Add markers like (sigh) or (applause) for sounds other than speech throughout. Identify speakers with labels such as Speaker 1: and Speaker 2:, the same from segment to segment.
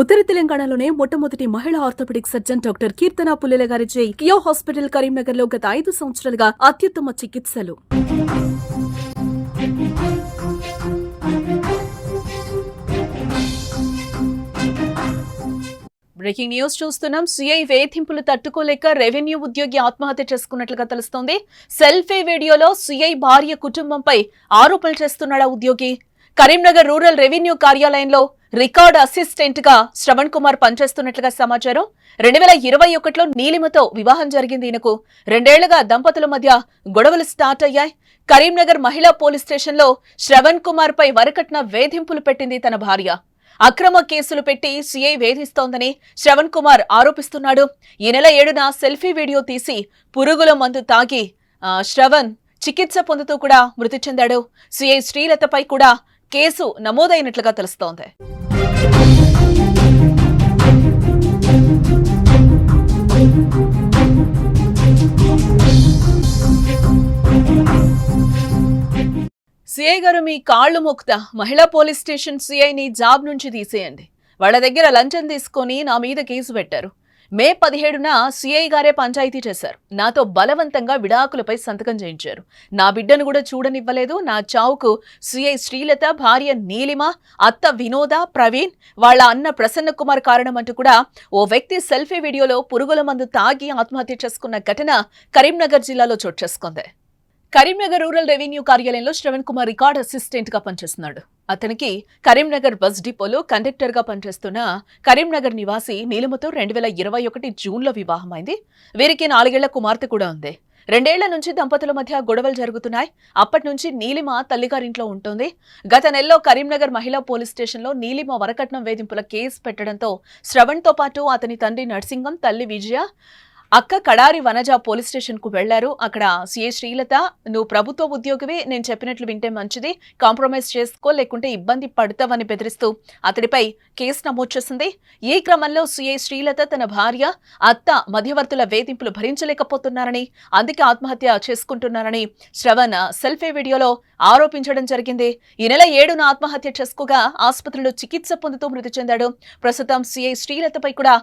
Speaker 1: ఉత్తర తెలంగాణలోనే మొట్టమొదటి మహిళా orthopaedic surgeon doctor Keerthana Pullela గారిచే కియో హాస్పిటల్ కరీంనగర్లో గత ఐదు సంవత్సరాలుగా అత్యుత్తమ చికిత్సలు. బ్రేకింగ్ న్యూస్ చూస్తున్నాం. సిఐ వేధింపులు తట్టుకోలేక రెవెన్యూ ఉద్యోగి ఆత్మహత్య చేసుకున్నట్లుగా తెలుస్తోంది. సెల్ఫీ వీడియోలో సిఐ భార్య కుటుంబంపై ఆరోపణలు చేస్తున్నాడా ఉద్యోగి? కరీంనగర్ రూరల్ రెవెన్యూ కార్యాలయంలో రికార్డ్ అసిస్టెంట్గా శ్రవణ్ కుమార్ పనిచేస్తున్నట్లుగా సమాచారం. రెండు వేల ఇరవై ఒకటిలో నీలిమతో వివాహం జరిగింది. ఈయనకు రెండేళ్ళుగా దంపతుల మధ్య గొడవలు స్టార్ట్ అయ్యాయి. కరీంనగర్ మహిళా పోలీస్ స్టేషన్లో శ్రవణ్ కుమార్ పై వరకట్న వేధింపులు పెట్టింది తన భార్య. అక్రమ కేసులు పెట్టి సిఐ వేధిస్తోందని శ్రవణ్ కుమార్ ఆరోపిస్తున్నాడు. ఈ నెల ఏడున సెల్ఫీ వీడియో తీసి పురుగుల మందు తాగి శ్రవణ్ చికిత్స పొందుతూ కూడా మృతి చెందాడు. సిఐ శ్రీలతపై కూడా కేసు నమోదైనట్లుగా తెలుస్తోంది. సిఐ గారు మీ కాళ్ళు ముక్త మహిళా పోలీస్ స్టేషన్ సిఐని జాబ్ నుంచి తీసేయండి. వాళ్ళ దగ్గర లంచం తీసుకొని నా మీద కేసు పెట్టారు. మే పదిహేడున సిఐ గారే పంచాయతీ చేశారు. నాతో బలవంతంగా విడాకులపై సంతకం చేయించారు. నా బిడ్డను కూడా చూడనివ్వలేదు. నా చావుకు సిఐ శ్రీలత భార్య నీలిమ అత్త వినోద ప్రవీణ్ వాళ్ళ అన్న ప్రసన్న కుమార్ కారణం అంటూ కూడా ఓ వ్యక్తి సెల్ఫీ వీడియోలో పురుగుల మందు తాగి ఆత్మహత్య చేసుకున్న ఘటన కరీంనగర్ జిల్లాలో చోటు చేసుకుంది. కరీంనగర్ రూరల్ రెవెన్యూ కార్యాలయంలో శ్రవణ్ కుమార్ రికార్డ్ అసిస్టెంట్గా పనిచేస్తున్నాడు. అతనికి కరీంనగర్ బస్ డిపోలో కండక్టర్గా పనిచేస్తున్న కరీంనగర్ నివాసి నీలిమతో రెండు వేల ఇరవై ఒకటి జూన్లో వివాహమైంది. వీరికి నాలుగేళ్ళ కుమార్తె కూడా ఉంది. రెండేళ్ళ నుంచి దంపతుల మధ్య గొడవలు జరుగుతున్నాయి. అప్పటి నుంచి నీలిమ తల్లిగారింట్లో ఉంటుంది. గత నెలలో కరీంనగర్ మహిళా పోలీస్ స్టేషన్లో నీలిమ వరకట్నం వేధింపుల కేసు పెట్టడంతో శ్రవణ్తో పాటు అతని తండ్రి నర్సింగం తల్లి విజయ అక్క కడారి వనజ పోలీస్ స్టేషన్కు వెళ్ళారు అక్కడ సిఐ శ్రీలత నువ్వు ప్రభుత్వ ఉద్యోగివే నేను చెప్పినట్లు వింటే మంచిది. కాంప్రమైజ్ చేసుకో లేకుంటే ఇబ్బంది పడతావని బెదిరిస్తూ అతడిపై కేసు నమోదు చేసింది. ఈ క్రమంలో సిఐ శ్రీలత తన భార్య అత్త మధ్యవర్తుల వేధింపులు భరించలేకపోతున్నారని అందుకే ఆత్మహత్య చేసుకుంటున్నారని శ్రవణ్ సెల్ఫీ వీడియోలో ఆరోపించడం జరిగింది. ఈ నెల ఏడున ఆత్మహత్య చేసుకోగా ఆసుపత్రిలో చికిత్స పొందుతూ మృతి చెందాడు. ప్రస్తుతం సిఐ శ్రీలతపై కూడా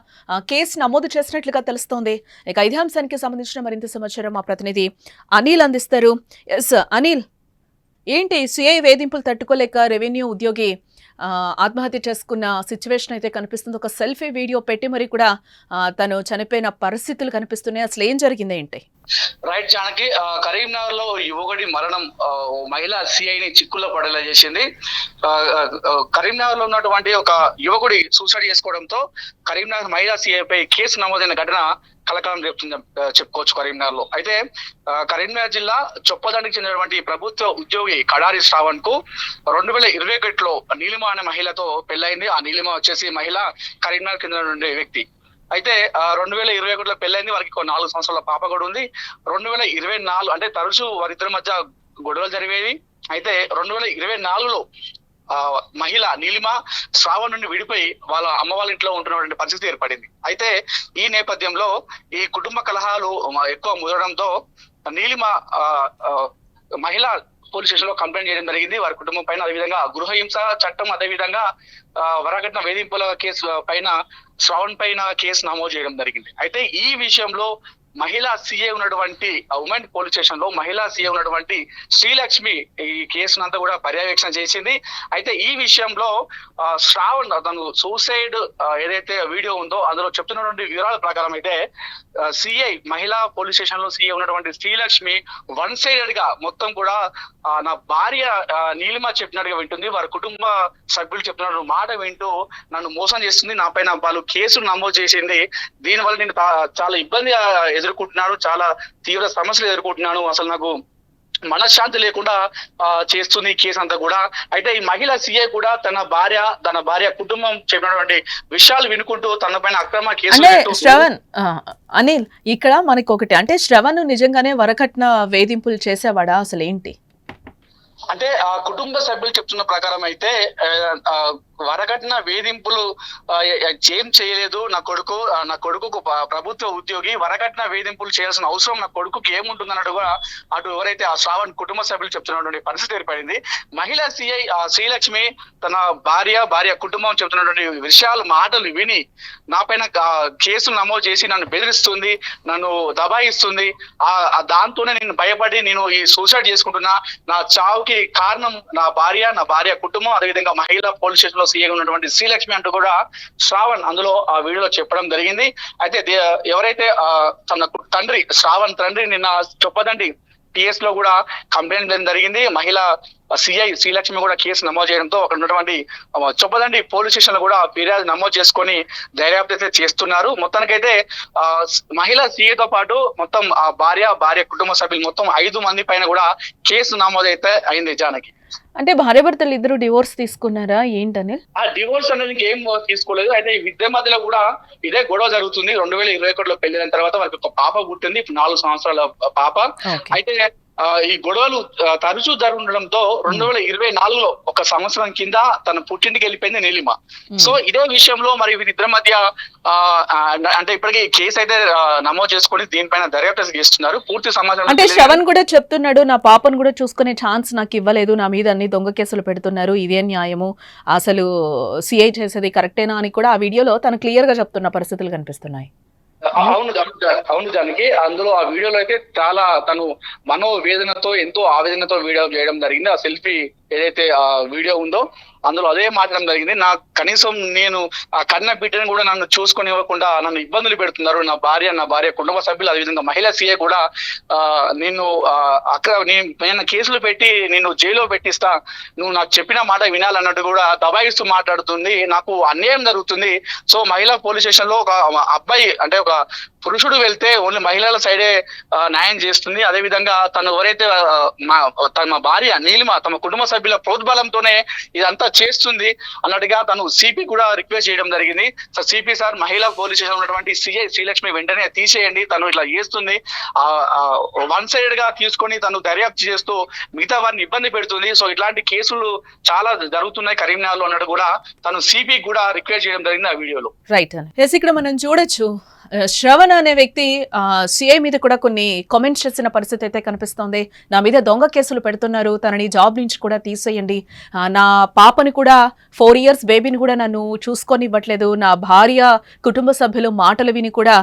Speaker 1: కేసు నమోదు చేసినట్లుగా తెలుస్తోంది. ఇక ఇదే అంశానికి సంబంధించిన మరింత సమాచారం మా ప్రతినిధి అనిల్ అందిస్తారు. ఎస్ అనిల్ ఏంటి సిఐ వేధింపులు తట్టుకోలేక రెవెన్యూ ఉద్యోగి ఆత్మహత్య చేసుకున్న సిచ్యువేషన్ అయితే కనిపిస్తుంది. ఒక సెల్ఫీ వీడియో పెట్టి మరి కూడా తను చనిపోయిన పరిస్థితులు కనిపిస్తున్నాయి. అసలు ఏం జరిగింది ఏంటి?
Speaker 2: రైట్ జానకి కరీంనగర్లో యువకుడి మరణం ఓ మహిళ సిఐని చిక్కుల్లో పడేలా చేసింది. ఆ, కరీంనగర్లో ఉన్నటువంటి ఒక యువకుడి సూసైడ్ చేసుకోవడంతో కరీంనగర్ మహిళా సిఐ పై కేసు నమోదైన ఘటన కలకలం రేపుతుంది చెప్పుకోవచ్చు కరీంనగర్లో అయితే కరీంనగర్ జిల్లా చొప్పదానికి చెందినటువంటి ప్రభుత్వ ఉద్యోగి కడారి శ్రావణ్కు రెండు వేల ఇరవై ఒకటిలో నీలిమ అనే మహిళతో పెళ్ళైంది ఆ నీలిమ వచ్చేసి మహిళ కరీంనగర్ కింద నుండి వ్యక్తి. అయితే రెండు వేల ఇరవై ఒకటిలో పెళ్ళైంది. వారికి ఒక నాలుగు సంవత్సరాల పాప కూడా ఉంది. రెండు వేల ఇరవై నాలుగు అంటే తరచూ వారిద్దరి మధ్య గొడవలు జరిగేవి. అయితే రెండు వేల ఇరవై నాలుగులో ఆ మహిళ నీలిమ శ్రావణ్ నుండి విడిపోయి వాళ్ళ అమ్మ వాళ్ళ ఇంట్లో ఉంటున్నటువంటి పరిస్థితి ఏర్పడింది. అయితే ఈ నేపథ్యంలో ఈ కుటుంబ కలహాలు ఎక్కువ ముదడంతో నీలిమ ఆ, మహిళ పోలీస్ స్టేషన్లో కంప్లైంట్ చేయడం జరిగింది. వారి కుటుంబం పైన అదేవిధంగా గృహహింస చట్టం అదేవిధంగా ఆ, వరకట్న వేధింపుల కేసు పైన శ్రావణ్ పైన కేసు నమోదు చేయడం జరిగింది. అయితే ఈ విషయంలో మహిళా సీఏ ఉన్నటువంటి ఉమెన్ పోలీస్ స్టేషన్లో మహిళా సీఏ ఉన్నటువంటి శ్రీలక్ష్మి ఈ కేసునంతా కూడా పర్యవేక్షణ చేసింది. అయితే ఈ విషయంలో శ్రావణ్ తను సూసైడ్ ఏదైతే వీడియో ఉందో అందులో చెప్తున్నటువంటి వివరాల ప్రకారం అయితే సిఐ మహిళా పోలీస్ స్టేషన్లో సిఐ ఉన్నటువంటి శ్రీలక్ష్మి వన్ సైడెడ్గా మొత్తం కూడా నా భార్య నీలిమ చెప్పినట్టుగా వింటుంది. వారి కుటుంబ సభ్యులు చెప్పినట్టు మాట వింటూ నన్ను మోసం చేస్తుంది. నా పైన వాళ్ళు కేసులు నమోదు చేసింది. దీనివల్ల నేను చాలా ఇబ్బంది ఆ, ఎదుర్కొంటున్నాను చాలా తీవ్ర సమస్యలు ఎదుర్కొంటున్నాను అసలు నాకు మనశ్శాంతి లేకుండా ఆ, చేస్తుంది ఈ కేసు అంతా కూడా. అయితే ఈ మహిళ సీఏ కూడా తన భార్య తన భార్య కుటుంబం చెప్పినటువంటి విషయాలు వినుకుంటూ తన పైన అక్రమ పెట్టు-
Speaker 1: శ్రవణ్ అనిల్ ఇక్కడ మనకి ఒకటి అంటే శ్రవణ్ నిజంగానే వరకట్న వేధింపులు చేసేవాడా అసలు ఏంటి
Speaker 2: అంటే ఆ కుటుంబ సభ్యులు చెప్తున్న ప్రకారం అయితే వరకట్న వేధింపులు ఏం చేయలేదు. నా కొడుకు నా కొడుకు ప్రభుత్వ ఉద్యోగి వరకట్న వేధింపులు చేయాల్సిన అవసరం నా కొడుకుకి ఏముంటుంది అన్నట్టుగా అటు ఎవరైతే ఆ శ్రావణ్ కుటుంబ సభ్యులు చెప్తున్నటువంటి పరిస్థితి ఏర్పడింది. మహిళా సిఐ శ్రీలక్ష్మి తన భార్య భార్య కుటుంబం చెప్తున్నటువంటి విషయాలు మాటలు విని నా పైన కేసులు నమోదు చేసి నన్ను బెదిరిస్తుంది నన్ను దబాయిస్తుంది. ఆ ఆ దాంతోనే నేను భయపడి నేను ఈ సూసైడ్ చేసుకుంటున్నా. నా చావుకి కారణం నా భార్య నా భార్య కుటుంబం అదేవిధంగా మహిళా పోలీస్ స్టేషన్ లో సీఏగా ఉన్నటువంటి శ్రీలక్ష్మి అంటూ కూడా శ్రావణ్ అందులో ఆ వీడియోలో చెప్పడం జరిగింది. అయితే ఎవరైతే తన తండ్రి శ్రావణ్ తండ్రి నిన్న చొప్పదండి టిఎస్లో కూడా కంప్లైంట్ చేయడం జరిగింది. మహిళ సిఐ శ్రీలక్ష్మి కూడా కేసు నమోదు చేయడంతో అక్కడ ఉన్నటువంటి చొప్పదండి పోలీస్ స్టేషన్లో కూడా ఫిర్యాదు నమోదు చేసుకొని దర్యాప్తు అయితే చేస్తున్నారు. మొత్తానికైతే ఆ మహిళ సిఐ తో పాటు మొత్తం ఆ భార్య భార్య కుటుంబ సభ్యులు మొత్తం ఐదు మంది పైన కూడా కేసు నమోదు అయితే అయింది జానకి.
Speaker 1: అంటే భార్యాభర్తలు ఇద్దరు డివోర్స్ తీసుకున్నారా? ఏంటని
Speaker 2: ఆ డివోర్స్ అనేది ఏం తీసుకోలేదు. అయితే ఈ విద్య మధ్యలో కూడా ఇదే గొడవ జరుగుతుంది. రెండు వేల ఇరవై ఒకటిలో పెళ్ళిన తర్వాత వారికి ఒక పాప పుట్టింది. ఇప్పుడు నాలుగు సంవత్సరాల పాప. అయితే ఈ గొడవలు తరచూ జరుగుతుండడంతో రెండు వేల ఇరవై నాలుగులో ఒక సంవత్సరం కింద తన పుట్టింటికి వెళ్ళిపోయింది నీలిమ. సో ఇదే విషయంలో మరి వీరిద్దరి మధ్య అంటే ఇప్పటికీ కేసు అయితే నమోదు చేసుకొని దీనిపైన దర్యాప్తు చేస్తున్నారు. పూర్తి సమాచారం
Speaker 1: అంటే శ్రవణ్ కూడా చెప్తున్నాడు నా పాపను కూడా చూసుకునే ఛాన్స్ నాకు ఇవ్వలేదు నా మీద అన్ని దొంగ కేసులు పెడుతున్నారు ఇదే న్యాయము అసలు సిఐ చేసేది కరెక్టేనా అని కూడా ఆ వీడియోలో తను క్లియర్గా చెప్తున్న పరిస్థితులు కనిపిస్తున్నాయి.
Speaker 2: అవును అవును జా- అవును అందులో ఆ వీడియోలో అయితే చాలా తను మనోవేదనతో ఎంతో ఆవేదనతో వీడియో చేయడం జరిగింది. ఆ సెల్ఫీ ఏదైతే ఆ వీడియో ఉందో అందులో అదే మాట్లాడడం జరిగింది. నా కనీసం నేను ఆ కన్న బిడ్డను కూడా నన్ను చూసుకొని ఇవ్వకుండా నన్ను ఇబ్బందులు పెడుతున్నారు. నా భార్య నా భార్య కుటుంబ సభ్యులు అదేవిధంగా మహిళా సీఏ కూడా ఆ నిన్ను ఆ, అక్కడ నేను నేను కేసులు పెట్టి నిన్ను జైల్లో పెట్టిస్తా. నువ్వు నాకు చెప్పిన మాట వినాలన్నట్టు కూడా దబాయిస్తూ మాట్లాడుతుంది. నాకు అన్యాయం జరుగుతుంది. సో మహిళా పోలీస్ స్టేషన్లో ఒక అబ్బాయి అంటే ఒక పురుషుడు వెళ్తే ఓన్లీ మహిళల సైడే న్యాయం చేస్తుంది. అదే విధంగా తను ఎవరైతే మా తమ భార్య నీలిమ తమ కుటుంబ సభ్యుల ప్రోద్బలంతోనే ఇదంతా చేస్తుంది అన్నట్టుగా తను సిపి కూడా రిక్వెస్ట్ చేయడం జరిగింది. సో సిపి సార్ మహిళా పోలీస్ స్టేషన్ ఉన్నటువంటి సిఐ శ్రీలక్ష్మి వెంటనే తీసేయండి. తను ఇట్లా చేస్తుంది. ఆ వన్ సైడ్గా తీసుకొని తను దర్యాప్తు చేస్తూ మిగతా వారిని ఇబ్బంది పెడుతుంది. సో ఇట్లాంటి కేసులు చాలా జరుగుతున్నాయి కరీంనగర్లో అన్నట్టు కూడా తను సిపి కూడా రిక్వెస్ట్ చేయడం జరిగింది ఆ వీడియోలో.
Speaker 1: రైట్ ఎస్ ఇక్కడ మనం చూడొచ్చు. శ్రవణ్ అనే వ్యక్తి సిఐ మీద కూడా కొన్ని కామెంట్స్ చేసిన పరిస్థితి అయితే కనిపిస్తోంది. నా మీద దొంగ కేసులు పెడుతున్నారు. తనని జాబ్ నుంచి కూడా తీసేయండి. నా పాపని కూడా ఫోర్ ఇయర్స్ బేబీని కూడా నన్ను చూసుకొని ఇవ్వట్లేదు నా భార్య కుటుంబ సభ్యులు మాటలు విని కూడా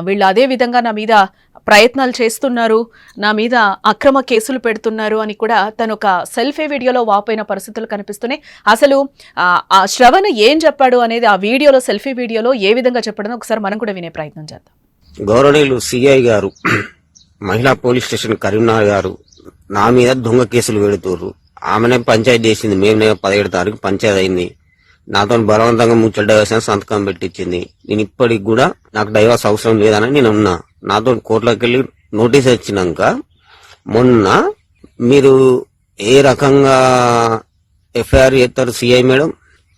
Speaker 1: వీళ్ళు అదే విధంగా నా మీద ప్రయత్నాలు చేస్తున్నారు. నా మీద అక్రమ కేసులు పెడుతున్నారు అని కూడా తను ఒక సెల్ఫీ వీడియోలో వాపోయిన పరిస్థితులు కనిపిస్తున్నాయి. అసలు ఆ, శ్రవణ్ ఏం చెప్పాడు అనేది ఆ వీడియోలో సెల్ఫీ వీడియోలో ఏ విధంగా చెప్పడం ఒకసారి మనం కూడా వినే ప్రయత్నం చేద్దాం.
Speaker 3: గౌరవనీయులు సిఐ గారు (clears throat) మహిళా పోలీస్ స్టేషన్ కరీంనగర్ గారు నా మీద దొంగ కేసులు పెడుతుర్రు ఆమెనే పంచాయతీ చేసింది. మేమే పదిహేడు తారీఖు పంచాయతీ అయింది. నాతో బలవంతంగా ముచ్చట డైవర్స్ సంతకం పెట్టించింది. నేను ఇప్పటికి కూడా నాకు డైవర్స్ అవసరం లేదని నేను ఉన్నా. నాతో కోర్టులోకి వెళ్ళి నోటీస్ వచ్చినాక మొన్న మీరు ఏ రకంగా ఎఫ్ఐఆర్ చేస్తారు సిఐ మేడం?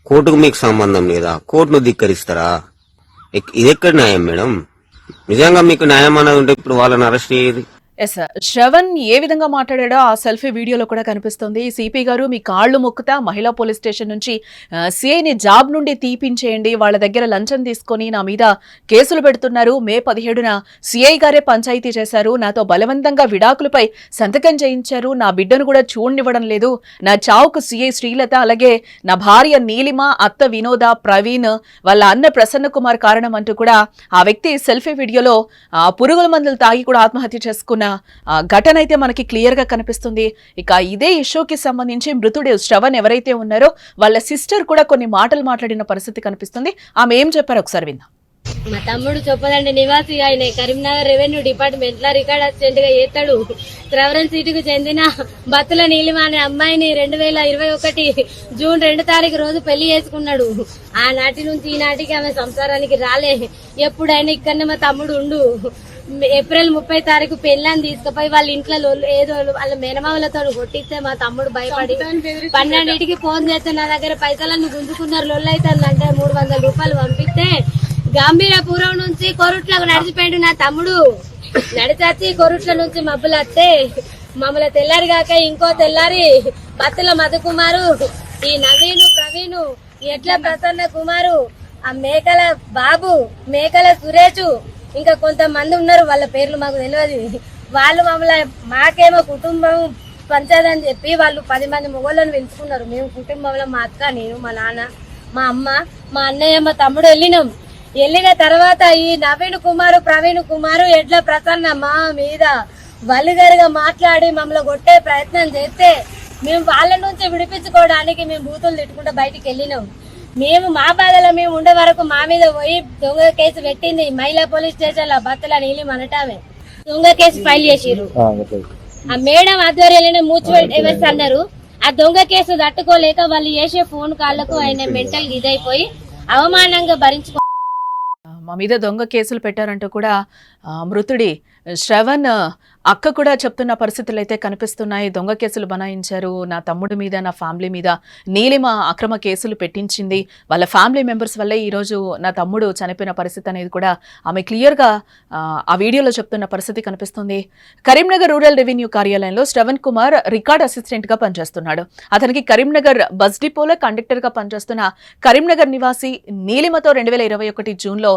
Speaker 3: కోర్టుకు మీకు సంబంధం లేదా? కోర్టును ధిక్కరిస్తారా? ఇది ఎక్కడ న్యాయం మేడం? నిజంగా మీకు న్యాయం అన్నది ఉంటే ఇప్పుడు వాళ్ళని అరెస్ట్ చేయదు
Speaker 1: ఎస్ శ్రవణ్ ఏ విధంగా మాట్లాడాడో ఆ సెల్ఫీ వీడియోలో కూడా కనిపిస్తుంది. సిపి గారు మీ కాళ్ళు మొక్కుతా మహిళా పోలీస్ స్టేషన్ నుంచి సిఐని జాబ్ నుండి తీపించేయండి. వాళ్ళ దగ్గర లంచం తీసుకొని నా మీద కేసులు పెడుతున్నారు. మే పదిహేడున సిఐ గారే పంచాయతీ చేశారు. నాతో బలవంతంగా విడాకులపై సంతకం చేయించారు. నా బిడ్డను కూడా చూడనివ్వడం లేదు. నా చావుకు సిఐ శ్రీలత అలాగే నా భార్య నీలిమ అత్త వినోద ప్రవీణ్ వాళ్ళ అన్న ప్రసన్న కుమార్ కారణం అంటూ కూడా ఆ వ్యక్తి సెల్ఫీ వీడియోలో పురుగుల మందులు తాగి కూడా ఆత్మహత్య చేసుకున్నారు ఆ, ఘటన అయితే మనకి క్లియర్గా కనిపిస్తుంది. ఇక ఇదే ఇష్యూకి సంబంధించి మృతుడు శ్రవణ్ ఎవరైతే ఉన్నారో వాళ్ళ సిస్టర్ కూడా కొన్ని మాటలు మాట్లాడిన పరిస్థితి కనిపిస్తుంది. ఆమె ఏం చెప్పారు ఒకసారి విందాం.
Speaker 4: మా తమ్ముడు చొప్పదండి నివాసి ఆయన. కరీంనగర్ రెవెన్యూ డిపార్ట్మెంట్లో రికార్డ్ అసిస్టెంట్గా చేస్తాడు. త్రవరం సీటుకు చెందిన బత్తుల నీలిమ అనే అమ్మాయిని రెండు వేల ఇరవై ఒకటి జూన్ రెండు తారీఖు రోజు పెళ్ళి చేసుకున్నాడు. ఆనాటి నుంచి ఈనాటికి ఆమె సంసారానికి రాలే. ఎప్పుడైనా ఇక్కడనే మా తమ్ముడు ఉండు. ఏప్రిల్ ముప్పై తారీఖు పెళ్ళాన్ని తీసుకుపోయి వాళ్ళ ఇంట్లో ఏదో వాళ్ళ మేనమామలతో కొట్టిస్తే మా తమ్ముడు భయపడి పన్నెండింటికి ఫోన్ చేస్తే నా దగ్గర పైసలన్నీ గుంజుకున్నారు లొల్లు అవుతుందంటే మూడు వందల రూపాయలు పంపిస్తే గంభీరపురం నుంచి కొరుట్లకు నడిచిపోయాడు నా తమ్ముడు. నడిచొచ్చి కొరుట్ల నుంచి మబ్బులు వస్తే మమ్మల్ని తెల్లారి కాక ఇంకో తెల్లారి బత్తుల మధుకుమారు ఈ నవీను ప్రవీణు ఎట్లా ప్రసన్న కుమారు ఆ మేకల బాబు మేకల సురేష్ ఇంకా కొంతమంది ఉన్నారు వాళ్ళ పేర్లు మాకు తెలియదు వాళ్ళు మమ్మల్ని మాకేమో కుటుంబం పంచదని చెప్పి వాళ్ళు పది మంది మొగోళ్ళని పెంచుకున్నారు. మేము కుటుంబంలో మా అక్క నేను మా నాన్న మా అమ్మ మా అన్నయ్య మా తమ్ముడు వెళ్ళినాం. వెళ్ళిన తర్వాత ఈ నవీన్ కుమారు ప్రవీణ్ కుమారు ఎడ్ల ప్రసన్న మా మీద వల్లిగరుగా మాట్లాడి మమ్మల్ని కొట్టే ప్రయత్నం చేస్తే మేము వాళ్ళ నుంచి విడిపించుకోవడానికి మేము బూతులు తిట్టుకుంటూ బయటికి వెళ్ళినాం. మేము మా బాధలో మేము ఉండే వరకు మా మీద పోయి దొంగ కేసు పెట్టింది మహిళా పోలీస్ స్టేషన్లో బత్తల నీలి మనటామే. దొంగ కేసు ఫైల్ చేసిర్రు. ఆ మేడం ఆధ్వర్యంలోనే డైవర్స్ అన్నారు. ఆ దొంగ కేసు తట్టుకోలేక వాళ్ళు చేసే ఫోన్ కాళ్ళకు ఆయన మెంటల్ ఇదైపోయి అవమానంగా భరించుకో
Speaker 1: మా మీద దొంగ కేసులు పెట్టారంటూ కూడా మృతుడి శ్రవణ్ అక్క కూడా చెప్తున్న పరిస్థితులు అయితే కనిపిస్తున్నాయి. దొంగ కేసులు బనాయించారు. నా తమ్ముడి మీద నా ఫ్యామిలీ మీద నీలిమ అక్రమ కేసులు పెట్టించింది. వాళ్ళ ఫ్యామిలీ మెంబర్స్ వల్లే ఈరోజు నా తమ్ముడు చనిపోయిన పరిస్థితి అనేది కూడా ఆమె క్లియర్గా ఆ, ఆ వీడియోలో చెప్తున్న పరిస్థితి కనిపిస్తుంది. కరీంనగర్ రూరల్ రెవెన్యూ కార్యాలయంలో శ్రవణ్ కుమార్ రికార్డ్ అసిస్టెంట్గా పనిచేస్తున్నాడు. అతనికి కరీంనగర్ బస్ డిపోలో కండక్టర్గా పనిచేస్తున్న కరీంనగర్ నివాసి నీలిమతో రెండు వేల ఇరవై ఒకటి జూన్లో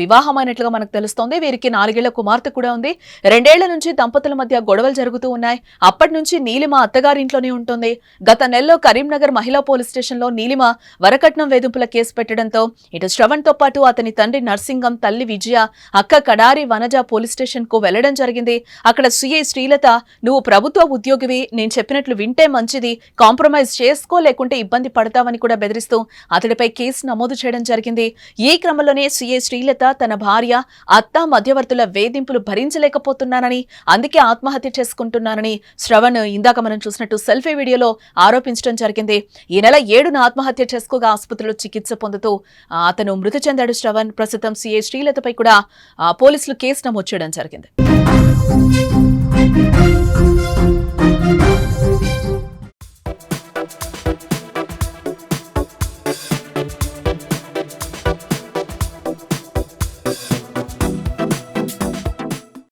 Speaker 1: వివాహమైనట్లుగా మనకు తెలుస్తోంది. వీరికి నాలుగేళ్ళ కుమార్తె కూడా ఉంది. రెండేళ్ళ నుంచి దంపతుల మధ్య గొడవలు జరుగుతూ ఉన్నాయి. అప్పటి నుంచి నీలిమ అత్తగారింట్లోనే ఉంటుంది. గత నెలలో కరీంనగర్ మహిళా పోలీస్ స్టేషన్లో నీలిమ వరకట్నం వేధింపుల కేసు పెట్టడంతో ఇటు శ్రవణ్తో పాటు అతని తండ్రి నర్సింగం తల్లి విజయ అక్క కడారి వనజ పోలీస్ స్టేషన్కు వెళ్ళడం జరిగింది. అక్కడ సిఐ శ్రీలత నువ్వు ప్రభుత్వ ఉద్యోగివి నేను చెప్పినట్లు వింటే మంచిది కాంప్రమైజ్ చేసుకో లేకుంటే ఇబ్బంది పడతావని కూడా బెదిరిస్తూ అతడిపై కేసు నమోదు చేయడం జరిగింది. ఈ క్రమంలోనే సిఐ శ్రీలత తన భార్య అత్త మధ్యవర్తుల వేధింపులు భరించలేకపోతున్నానని అందుకే ఆత్మహత్య చేసుకుంటున్నానని శ్రవణ్ ఇందాక మనం చూసినట్టు సెల్ఫీ వీడియోలో ఆరోపించడం జరిగింది. ఈ నెల ఏడున ఆత్మహత్య చేసుకోగా ఆసుపత్రిలో చికిత్స పొందుతూ అతను మృతి చెందాడు శ్రవణ్. ప్రస్తుతం సీఏ శ్రీలతపై కూడా పోలీసులు కేసు నమోదు చేయడం జరిగింది.